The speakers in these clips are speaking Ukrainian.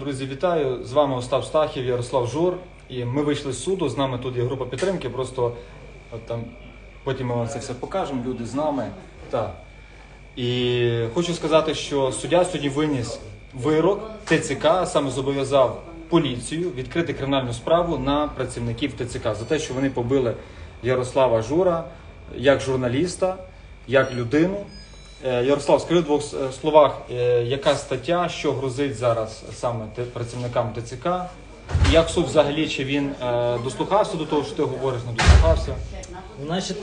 Друзі, вітаю! З вами Остап Стахів, Ярослав Жур. І ми вийшли з суду. З нами тут є група підтримки. Просто от там потім ми вам це все покажемо. Люди з нами. Так. І хочу сказати, що суддя сьогодні виніс вирок ТЦК, саме зобов'язав поліцію відкрити кримінальну справу на працівників ТЦК за те, що вони побили Ярослава Жура як журналіста, як людину. Е, Ярослав, скажи в двох е, словах, е, яка стаття, що грозить зараз саме працівникам ТЦК? Як суд взагалі, чи він дослухався до того, що ти говориш, не дослухався? Значить,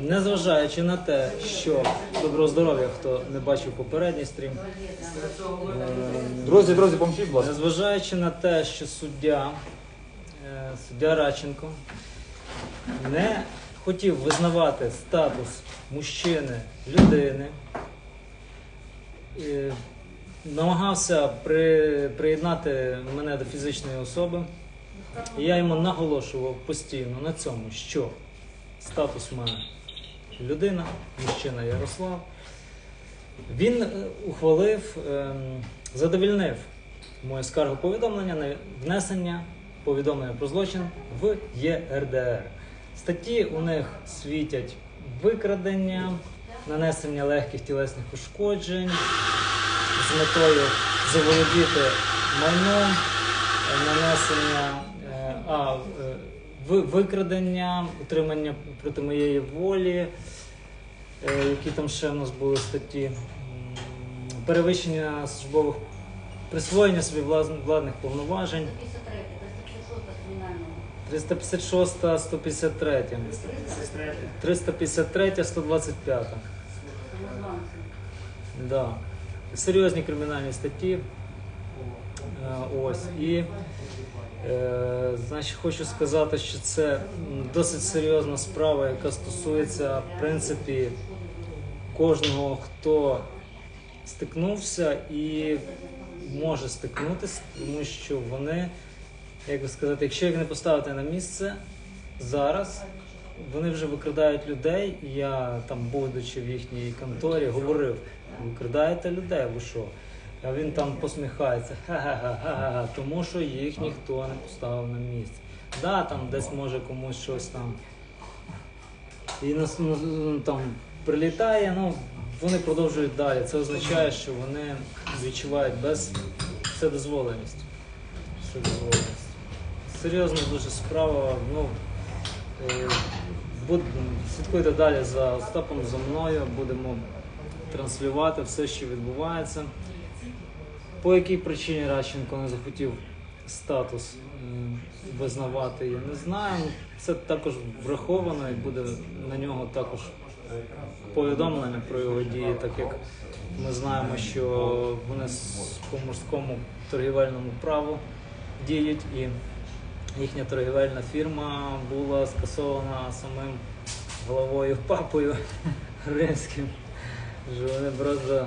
незважаючи на те, що доброго здоров'я, хто не бачив попередній стрім, Друзі, друзі, поможіть, будь ласка. незважаючи на те, що суддя, суддя Радченко не хотів визнавати статус мужчини, людини, намагався при, приєднати мене до фізичної особи. І я йому наголошував постійно на цьому, що статус в мене людина, мужчина Ярослав. Він е, ухвалив, ем, задовільнив моє скаргу повідомлення на внесення повідомлення про злочин в ЄРДР. Статті у них світять викрадення, нанесення легких тілесних ушкоджень з метою заволодіти майном, нанесення е, а, е, викрадення, утримання проти моєї волі, е, які там ще в нас були статті, перевищення службових присвоєння собі владних повноважень. 356, 153, 353, 125. Да. Серйозні кримінальні статті. Е, Ось. І е, значить, хочу сказати, що це досить серйозна справа, яка стосується, в принципі, кожного, хто стикнувся і може стикнутися, тому що вони, як би сказати, якщо їх не поставити на місце зараз, вони вже викрадають людей. Я там, будучи в їхній конторі, говорив: викрадаєте людей, ви що? А він там посміхається, ха-ха-ха, тому що їх ніхто не поставив на місце. Да, там десь може комусь щось там і нас там прилітає, ну вони продовжують далі. Це означає, що вони відчувають без вседозволеність. Вседозволеність. Серйозна дуже справа. Ну, е, буд- слідкуйте далі за Остапом, за мною. Будемо транслювати все, що відбувається. По якій причині Радченко не захотів статус визнавати, я не знаю. Це також враховано і буде на нього також повідомлення про його дії, так як ми знаємо, що вони по морському торгівельному праву діють і їхня торгівельна фірма була скасована самим головою папою римським. Вони просто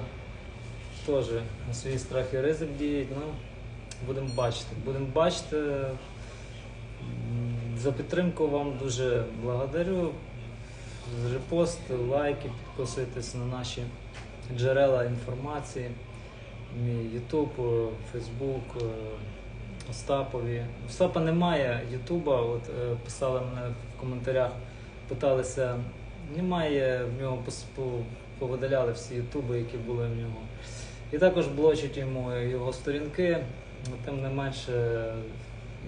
теж на свій страх і ризик діють. Ну, будемо бачити. Будемо бачити. За підтримку вам дуже благодарю. Репост, лайки, підписуйтесь на наші джерела інформації. Мій Ютуб, Фейсбук, Остапові. Остапа немає Ютуба. От е, писали мене в коментарях, питалися, немає в нього повидаляли всі ютуби, які були в нього. І також блочать йому його сторінки, Ну, тим не менше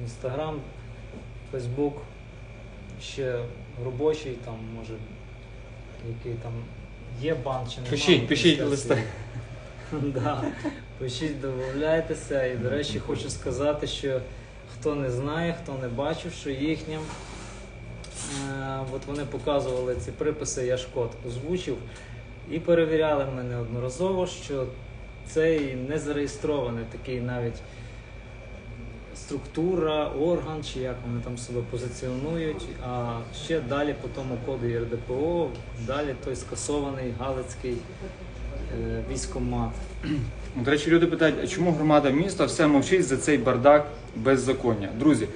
Інстаграм, Фейсбук, ще робочий, там може який там є бан чи немає. Пишіть, пишіть листи. Да. Пишіть, домовляйтеся. І, до речі, хочу сказати, що хто не знає, хто не бачив, що їхнім. Е, от вони показували ці приписи, я ж код озвучив, і перевіряли мене одноразово, що цей не зареєстрований такий навіть структура, орган, чи як вони там себе позиціонують. А ще далі по тому коду ЄРДПО, далі той скасований Галицький військомат. До речі, люди питають, а чому громада міста все мовчить за цей бардак беззаконня? Друзі,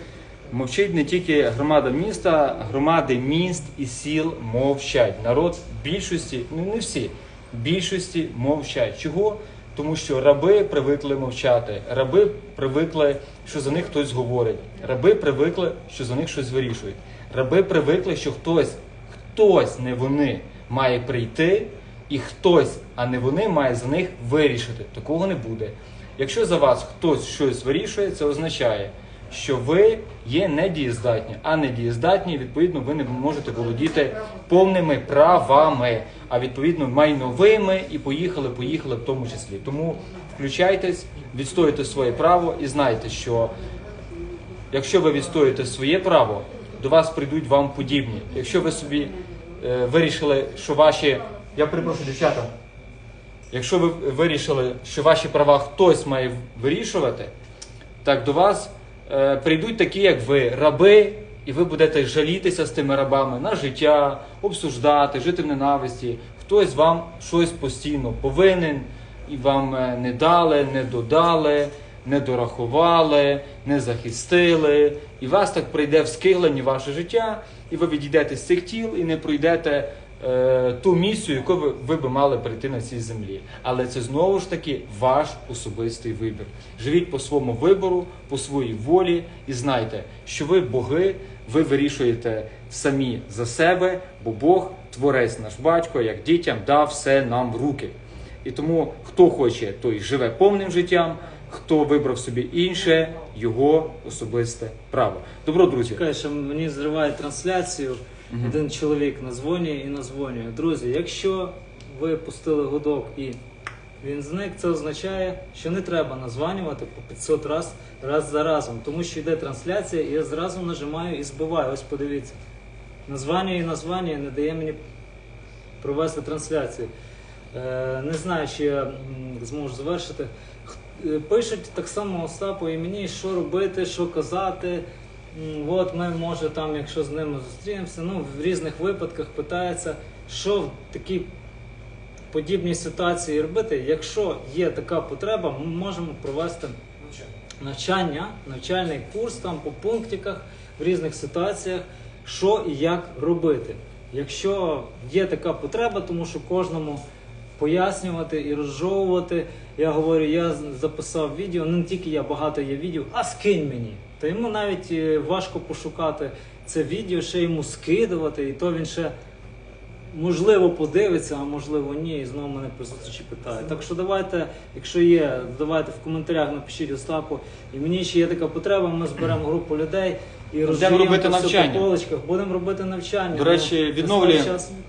мовчить не тільки громада міста, громади міст і сіл мовчать. Народ більшості, ну не всі, більшості мовчать. Чого? Тому що раби привикли мовчати, раби привикли, що за них хтось говорить, раби привикли, що за них щось вирішують. Раби привикли, що хтось, хтось, не вони, має прийти, і хтось, а не вони, має за них вирішити. Такого не буде. Якщо за вас хтось щось вирішує, це означає, що ви є недієздатні, а недієздатні, відповідно, ви не можете володіти повними правами, а відповідно майновими і поїхали, поїхали в тому числі. Тому включайтесь, відстоюйте своє право і знайте, що якщо ви відстоюєте своє право, до вас прийдуть вам подібні. Якщо ви собі е, вирішили, що ваші. Я перепрошую, дівчата. Якщо ви вирішили, що ваші права хтось має вирішувати, так до вас е, прийдуть такі, як ви, раби, і ви будете жалітися з тими рабами на життя, обсуждати, жити в ненависті. Хтось вам щось постійно повинен, і вам е, не дали, не додали, не дорахували, не захистили. І вас так прийде в скиглені ваше життя, і ви відійдете з цих тіл і не пройдете ту місію, яку ви, ви би мали прийти на цій землі. Але це знову ж таки ваш особистий вибір. Живіть по своєму вибору, по своїй волі, і знайте, що ви боги, ви вирішуєте самі за себе, бо Бог, творець наш батько, як дітям, дав все нам в руки. І тому хто хоче, той живе повним життям. Хто вибрав собі інше, його особисте право. Добро, друзі. Чекай, що мені зриває трансляцію. Один чоловік назвонює і назвонює. Друзі, якщо ви пустили гудок і він зник, це означає, що не треба названювати по 500 раз, раз за разом, тому що йде трансляція, і я зразу нажимаю і збиваю. Ось подивіться. Названює і названює не дає мені провести трансляцію. Е, не знаю, чи я зможу завершити. Е, Пишуть так само Остапу і мені, що робити, що казати. От ми, може, там, якщо з ними зустрінемося, ну, в різних випадках питається, що в такій подібній ситуації робити. Якщо є така потреба, ми можемо провести навчання, навчальний курс там по пунктиках в різних ситуаціях, що і як робити. Якщо є така потреба, тому що кожному пояснювати і розжовувати. Я говорю, я записав відео, не тільки я багато є відео, а скинь мені. Та йому навіть е, важко пошукати це відео, ще йому скидувати, і то він ще можливо подивиться, а можливо ні, і знову мене при зустрічі питає. Так що давайте, якщо є, давайте в коментарях напишіть Остапу. І мені ще є така потреба, ми зберемо групу людей і розжуємо робити навчання. по полочках. Будемо робити навчання. До речі, Ну, відновлюємо.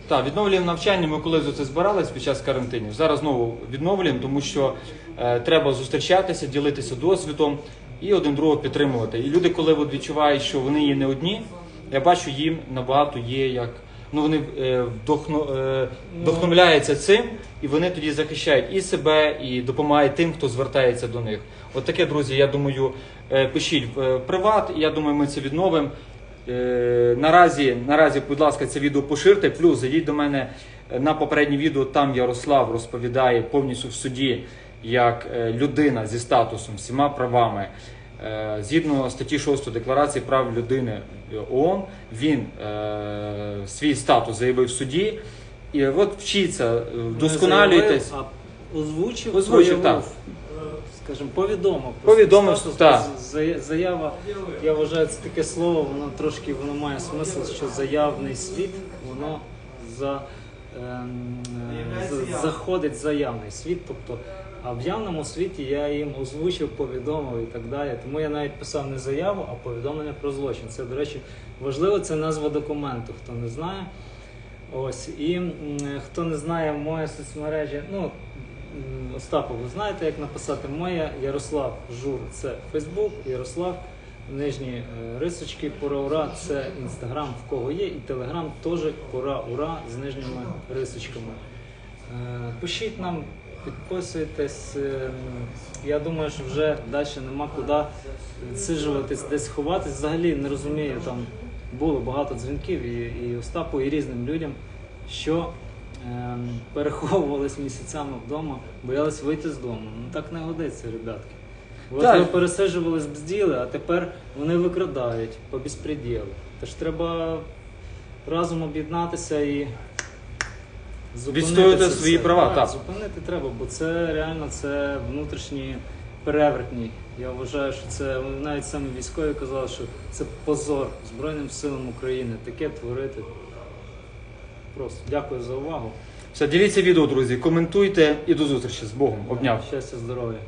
Так, відновлюємо навчання. Ми коли за це збирались під час карантинів. Зараз знову відновлюємо, тому що е, треба зустрічатися, ділитися досвідом і один другого підтримувати. І люди, коли от відчувають, що вони є не одні, я бачу, їм набагато є як. Ну вони е, вдохну, е, вдохновляються цим, і вони тоді захищають і себе, і допомагають тим, хто звертається до них. От таке, друзі, я думаю, е, пишіть в приват. Я думаю, ми це відновимо. Наразі, наразі, будь ласка, це відео поширте. Плюс зайдіть до мене на попереднє відео. Там Ярослав розповідає повністю в суді як людина зі статусом, всіма правами. Е, Згідно статті 6 Декларації прав людини ООН, він е, свій статус заявив в суді. І от вчіться, е, вдосконалюйтесь. Не заявив, а озвучив, Озвучив, проявив, так. Скажімо, повідомив. Повідомив, Статус, так. Заява, я вважаю, це таке слово, воно трошки воно має смисл, що заявний світ, воно за, ем, е, за- заходить в заявний світ. Тобто, а в явному світі я їм озвучив, повідомив і так далі. Тому я навіть писав не заяву, а повідомлення про злочин. Це, до речі, важливо, це назва документу, хто не знає. Ось і хто не знає моє соцмережі, ну м, Остапу, ви знаєте, як написати моє Ярослав Жур, це Фейсбук, Ярослав, нижні е, рисочки, пора ура, це інстаграм в кого є, і телеграм теж пора ура з нижніми рисочками. Е, Пишіть нам, підписуйтесь. е, Я думаю, що вже далі нема куди відсиджуватись, десь ховатись. Взагалі не розумію, там було багато дзвінків і, і Остапу, і різним людям, що ем, переховувались місяцями вдома, боялись вийти з дому. Ну так не годиться, ребятки. Так. ви пересиджувались бзділи, а тепер вони викрадають по безпреділу. Тож треба разом об'єднатися і відстоювати свої все. права. Так. Зупинити треба, бо це реально це внутрішні перевертні. Я вважаю, що це навіть саме військові казали, що це позор Збройним силам України. Таке творити. Просто дякую за увагу. Все, дивіться відео, друзі, коментуйте і до зустрічі з Богом. Обняв. Щастя, здоров'я.